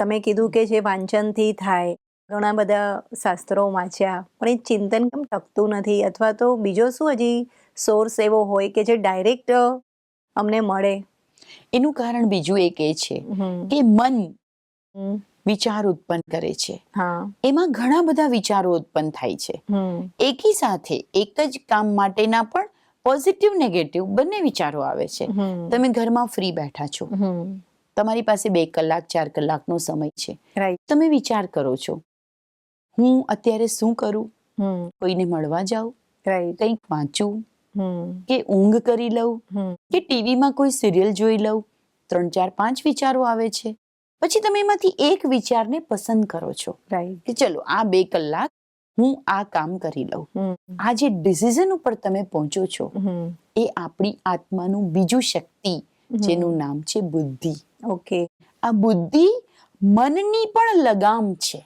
તમે કીધું કે જે વાંચનથી થાય ઘણા બધા શાસ્ત્રો વાંચ્યા પણ એ ચિંતન કેમ ટકતું નથી? અથવા તો બીજો શું હજી સોર્સ એવો હોય કે જે ડાયરેક્ટ અમને મળે? એનું કારણ બીજું એક એ છે કે મન વિચાર ઉત્પન્ન કરે છે. હા. એમાં ઘણા બધા વિચારો ઉત્પન્ન થાય છે. એકી સાથે એક જ કામ માટેના પણ પોઝિટિવ નેગેટિવ બંને વિચારો આવે છે. તમે ઘરમાં ફ્રી બેઠા છો. તમારી પાસે બે કલાક ચાર કલાકનો સમય છે. તમે વિચાર કરો છો હું અત્યારે શું કરું? કોઈને મળવા જાઉં? કંઈક વાંચું? કે ઊંઘ કરી લઉં? કે ટીવીમાં કોઈ સિરિયલ જોઈ લઉં? ત્રણ ચાર પાંચ વિચારો આવે છે. પછી તમે એમાંથી એક વિચારને પસંદ કરો છો. કે ચલો આ બે કલાક હું આ કામ કરી લઉં. આ જે ડિસિઝન ઉપર તમે પહોંચો છો એ આપણી આત્માનું બીજું શક્તિ જેનું નામ છે બુદ્ધિ. ઓકે આ બુદ્ધિ મનની પણ લગામ છે.